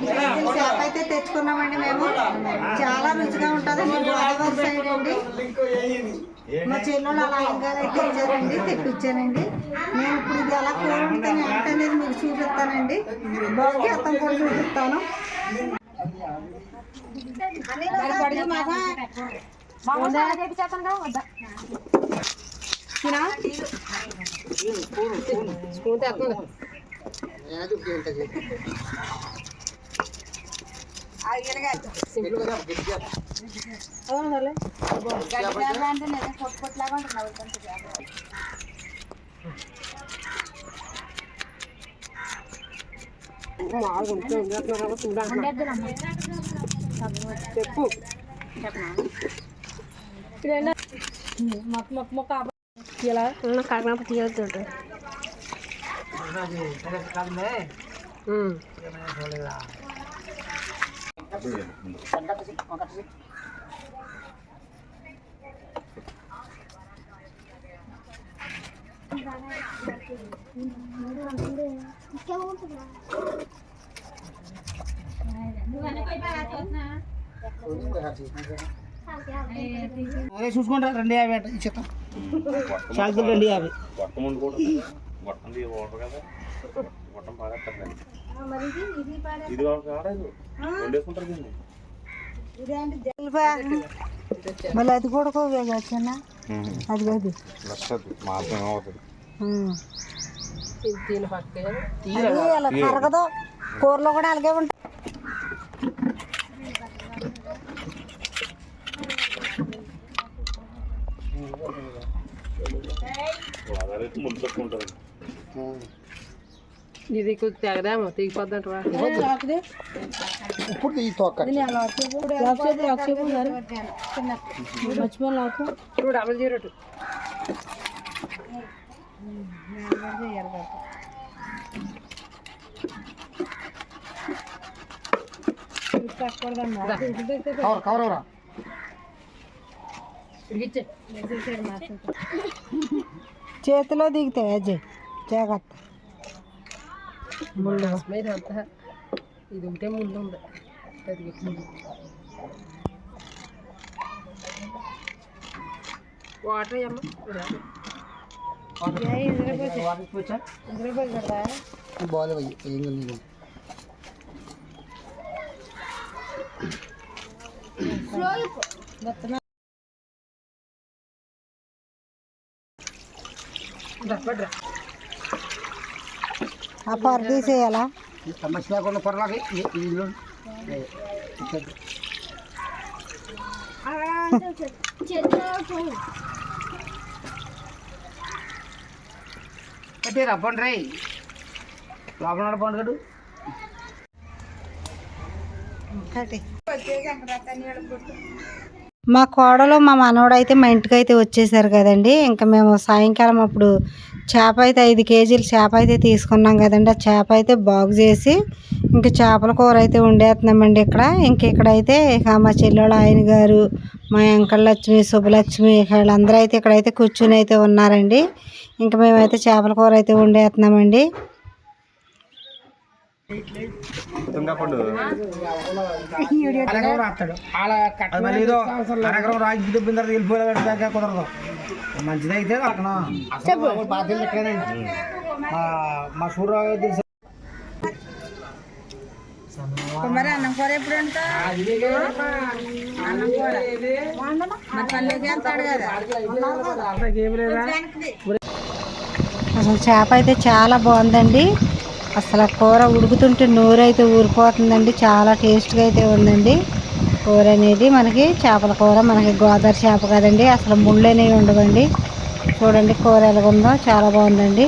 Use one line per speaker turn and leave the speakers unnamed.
కేజీలు చేప అయితే తెచ్చుకున్నామండి మేము. చాలా రుచిగా ఉంటుందండి గోదావరి సైడ్ అండి. మా చెల్లెళ్ళు అలా ఇంకా అయితే ఇచ్చారండి తెప్పించానండి. నేను ఇప్పుడు ఇది ఎలా కూర వండుతాను అనేది మీకు చూపిస్తానండి. బాగా అర్థం కూడా చూపిస్తాను.
చెప్పు. ఇలా కాకినాడ తీయొద్దు
అదే చూసుకుంటా రెండు యాభై అంట ఇచ్చేస్తాం షాకులు రెండు యాభై
గొట్టం కూడా గొట్టం తీయ కదా గొట్టం బాగా ఇది
మళ్ళీ అది కూడా చిన్న అది కాదు. అలా కరగదు. కూరలో కూడా అలాగే ఉంటుంది
పెట్టుకుంటారు
ఇది కొంచెం తెగదేమో తెగిపోద్దంటరా
ఇప్పుడు ఈ తొక్క
ఇప్పుడు double zero two
cover cover అవరా
ఇచ్చే
చేతిలో దిగుతాయి అజయ్ జాగ్రత్త
మీద అంతా ఇది ఉంటే ముందు ఉంది. అది వాటర్ అమ్మ?
భయ్య ఏం కలిగి
ఆ పొర తీసేయాలా?
సమస్య లేకుండా పొరలాగా రై లోపల
మా కోడలు మా మనవడైతే మా ఇంటికి అయితే వచ్చేసారు కదండి. ఇంకా మేము సాయంకాలం అప్పుడు చేప అయితే ఐదు కేజీలు చేప అయితే తీసుకున్నాం కదండి. ఆ చేప అయితే బాగు చేసి ఇంకా చేపల కూర అయితే వండేస్తున్నామండి ఇక్కడ. ఇంక ఇక్కడైతే ఇక మా చెల్లెళ్ళ ఆయన గారు మా వెంకటలక్ష్మి శుభలక్ష్మి వాళ్ళందరూ వీళ్ళందరూ అయితే ఇక్కడైతే కూర్చుని అయితే ఉన్నారండి. ఇంకా మేమైతే చేపల కూర అయితే వండేస్తున్నామండి.
తుంగపండు.
అరగరం రాస్తాడు. అలా కట్టమని ఏదో అరగరం రాజు దెబ్బిన తర్వాత వెళ్ళిపోయాడు దాకా కుదరదు. మంచిది అయితే అక్కడ బాధ ఎక్కడేనండి మా మా సూర్యరావు తెలుసు
మరి అన్నం కూర ఎప్పుడు అన్నం కూర. మరి పల్లెకి వెళ్తాడు కదా. అసలు చేప అయితే చాలా బాగుందండి. అసలు కూర ఉడుకుతుంటే నోరు అయితే ఊరిపోతుందండి. చాలా టేస్ట్గా అయితే ఉందండి. కూర అనేది మనకి చేపల కూర మనకి గోదావరి చేప కదండి. అసలు ముళ్ళు అనేవి ఉండవండి. చూడండి కూర ఎలాగుందో చాలా బాగుందండి.